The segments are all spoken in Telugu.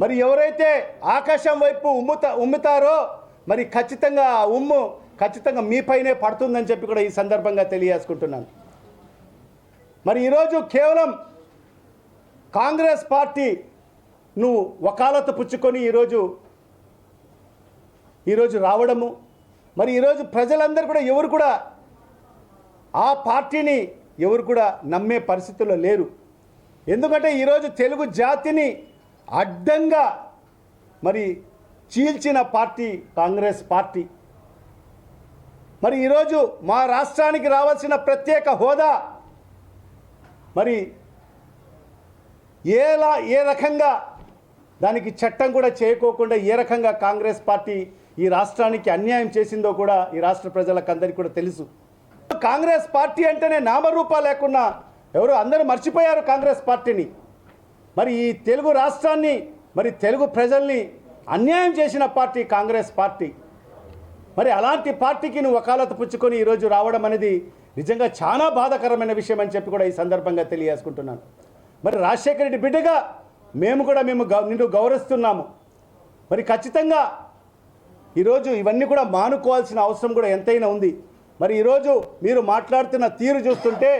మరి ఎవరైతే ఆకాశం వైపు ఉమ్ముత ఉమ్ముతారో మరి ఖచ్చితంగా ఆ ఉమ్ము ఖచ్చితంగా మీపైనే పడుతుందని చెప్పి కూడా ఈ సందర్భంగా తెలియజేసుకుంటున్నాను. మరి ఈరోజు కేవలం కాంగ్రెస్ పార్టీ నువ్వు వకాలత పుచ్చుకొని ఈరోజు ఈరోజు రావడము మరి ఈరోజు ప్రజలందరూ కూడా ఎవరు కూడా ఆ పార్టీని ఎవరు కూడా నమ్మే పరిస్థితుల్లో లేరు. ఎందుకంటే ఈరోజు తెలుగు జాతిని అడ్డంగా మరి చీల్చిన పార్టీ కాంగ్రెస్ పార్టీ. మరి ఈరోజు మా రాష్ట్రానికి రావాల్సిన ప్రత్యేక హోదా మరి ఏలా ఏ రకంగా దానికి చట్టం కూడా చేయకోకుండా ఏ రకంగా కాంగ్రెస్ పార్టీ ఈ రాష్ట్రానికి అన్యాయం చేసిందో కూడా ఈ రాష్ట్ర ప్రజలకు అందరికీ కూడా తెలుసు. కాంగ్రెస్ పార్టీ అంటేనే నామరూపా లేకున్నా ఎవరు అందరూ మర్చిపోయారు కాంగ్రెస్ పార్టీని. మరి ఈ తెలుగు రాష్ట్రాన్ని మరి తెలుగు ప్రజల్ని అన్యాయం చేసిన పార్టీ కాంగ్రెస్ పార్టీ. మరి అలాంటి పార్టీకి నువ్వు వకాలత పుచ్చుకొని ఈరోజు రావడం అనేది నిజంగా చాలా బాధాకరమైన విషయం అని చెప్పి కూడా ఈ సందర్భంగా తెలియజేసుకుంటున్నాను. మరి రాజశేఖర రెడ్డి బిడ్డగా మేము కూడా మేము గౌ నిన్ను గౌరవిస్తున్నాము. మరి ఖచ్చితంగా ఈరోజు ఇవన్నీ కూడా మానుకోవాల్సిన అవసరం కూడా ఎంతైనా ఉంది. మరి ఈరోజు మీరు మాట్లాడుతున్న తీరు చూస్తుంటే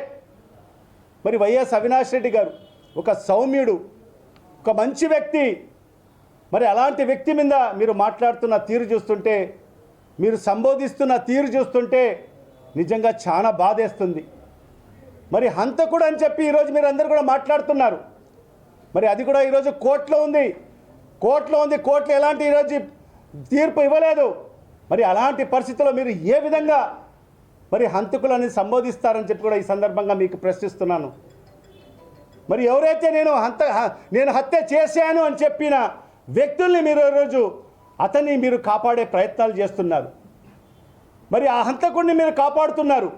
మరి వైఎస్ అవినాష్ రెడ్డి గారు ఒక సౌమ్యుడు ఒక మంచి వ్యక్తి. మరి అలాంటి వ్యక్తి మీద మీరు మాట్లాడుతున్న తీరు చూస్తుంటే మీరు సంబోధిస్తున్న తీరు చూస్తుంటే నిజంగా చాలా బాధేస్తుంది. మరి హంతకుడు అని చెప్పి ఈరోజు మీరు అందరు కూడా మాట్లాడుతున్నారు. మరి అది కూడా ఈరోజు కోర్టులో ఉంది. కోర్టులో ఉంది కోర్టులో ఎలాంటి ఈరోజు తీర్పు ఇవ్వలేదు. మరి అలాంటి పరిస్థితుల్లో మీరు ఏ విధంగా మరి హంతకులని సంబోధిస్తారని చెప్పి కూడా ఈ సందర్భంగా మీకు ప్రశ్నిస్తున్నాను. మరి ఎవరైతే నేను హంత నేను హత్య చేశాను అని చెప్పిన వ్యక్తుల్ని మీరు ఈరోజు అతన్ని మీరు కాపాడే ప్రయత్నాలు చేస్తున్నారు. మరి ఆ హంతకుడిని మీరు కాపాడుతున్నారు.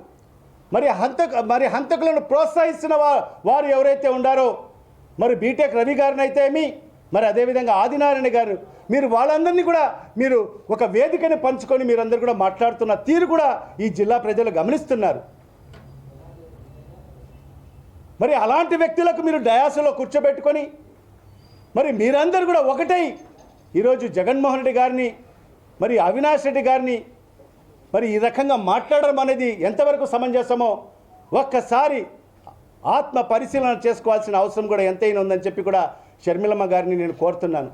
మరి హంతక మరి హంతకులను ప్రోత్సహిస్తున్న వా వారు ఎవరైతే ఉండారో మరి బీటెక్ రవి గారిని అయితే ఏమి మరి అదేవిధంగా ఆదినారాయణ గారు మీరు వాళ్ళందరినీ కూడా మీరు ఒక వేదికని పంచుకొని మీరందరూ కూడా మాట్లాడుతున్న తీరు కూడా ఈ జిల్లా ప్రజలు గమనిస్తున్నారు. మరి అలాంటి వ్యక్తులకు మీరు డయాసలో కూర్చోబెట్టుకొని మరి మీరందరూ కూడా ఒకటై ఈరోజు జగన్మోహన్ రెడ్డి గారిని మరి అవినాష్ రెడ్డి గారిని మరి ఈ రకంగా మాట్లాడడం అనేది ఎంతవరకు సమంజసమో ఒక్కసారి ఆత్మ పరిశీలన చేసుకోవాల్సిన అవసరం కూడా ఎంతైనా ఉందని చెప్పి కూడా షర్మిలమ్మ గారిని నేను కోరుతున్నాను.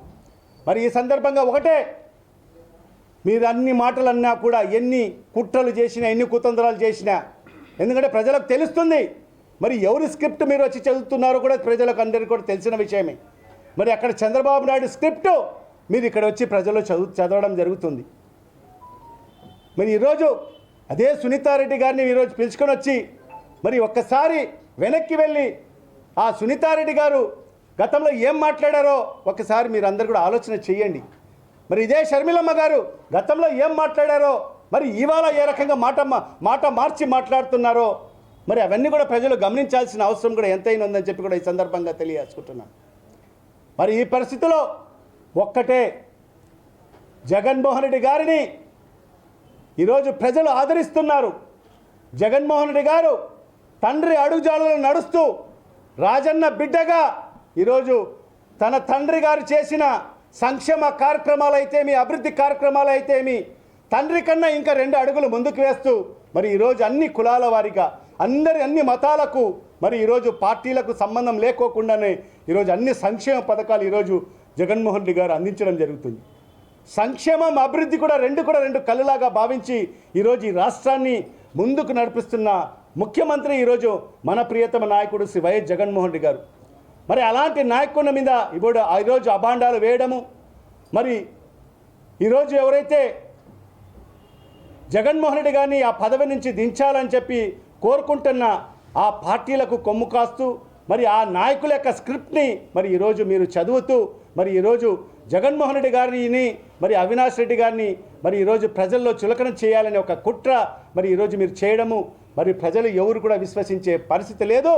మరి ఈ సందర్భంగా ఒకటే మీరు అన్ని మాటలు అన్నా కూడా ఎన్ని కుట్రలు చేసినా ఎన్ని కుతంత్రాలు చేసినా ఎందుకంటే ప్రజలకు తెలుస్తుంది మరి ఎవరి స్క్రిప్ట్ మీరు వచ్చి చదువుతున్నారో కూడా ప్రజలకు అందరికీ కూడా తెలిసిన విషయమే. మరి అక్కడ చంద్రబాబు నాయుడు స్క్రిప్ట్ మీరు ఇక్కడ వచ్చి ప్రజలు చదువు చదవడం జరుగుతుంది. మరి ఈరోజు అదే సునీతారెడ్డి గారిని ఈరోజు పిలుచుకొని వచ్చి మరి ఒక్కసారి వెనక్కి వెళ్ళి ఆ సునీతారెడ్డి గారు గతంలో ఏం మాట్లాడారో ఒకసారి మీరు అందరు కూడా ఆలోచన చేయండి. మరి ఇదే షర్మిలమ్మ గారు గతంలో ఏం మాట్లాడారో మరి ఇవాళ ఏ రకంగా మాట మాట మార్చి మాట్లాడుతున్నారో మరి అవన్నీ కూడా ప్రజలు గమనించాల్సిన అవసరం కూడా ఎంతైనా ఉందని చెప్పి కూడా ఈ సందర్భంగా తెలియజేసుకుంటున్నాను. మరి ఈ పరిస్థితిలో ఒక్కటే జగన్మోహన్ రెడ్డి గారిని ఈరోజు ప్రజలు ఆదరిస్తున్నారు. జగన్మోహన్ రెడ్డి గారు తండ్రి అడుగుజాడలో నడుస్తూ రాజన్న బిడ్డగా ఈరోజు తన తండ్రి గారు చేసిన సంక్షేమ కార్యక్రమాలు అయితేమి అభివృద్ధి కార్యక్రమాలు అయితేమి తండ్రి కన్నా ఇంకా రెండు అడుగులు ముందుకు వేస్తూ మరి ఈరోజు అన్ని కులాల వారిగా అందరి అన్ని మతాలకు మరి ఈరోజు పార్టీలకు సంబంధం లేకోకుండానే ఈరోజు అన్ని సంక్షేమ పథకాలు ఈరోజు జగన్మోహన్ రెడ్డి గారు అందించడం జరుగుతుంది. సంక్షేమం అభివృద్ధి కూడా రెండు కూడా రెండు కళ్ళులాగా భావించి ఈరోజు ఈ రాష్ట్రాన్ని ముందుకు నడిపిస్తున్న ముఖ్యమంత్రి ఈరోజు మన ప్రియతమ నాయకుడు శ్రీ వైఎస్ జగన్మోహన్ రెడ్డి గారు. మరి అలాంటి నాయకుల మీద ఇప్పుడు ఈరోజు అభాండాలు వేయడము మరి ఈరోజు ఎవరైతే జగన్మోహన్ రెడ్డి గారిని ఆ పదవి నుంచి దించాలని చెప్పి కోరుకుంటున్న ఆ పార్టీలకు కొమ్ము కాస్తూ మరి ఆ నాయకుల యొక్క స్క్రిప్ట్ని మరి ఈరోజు మీరు చదువుతూ మరి ఈరోజు జగన్మోహన్ రెడ్డి గారిని మరి అవినాష్ రెడ్డి గారిని మరి ఈరోజు ప్రజల్లో చులకన చేయాలనే ఒక కుట్ర మరి ఈరోజు మీరు చేయడము మరి ప్రజలు ఎవరు కూడా విశ్వసించే పరిస్థితి లేదు.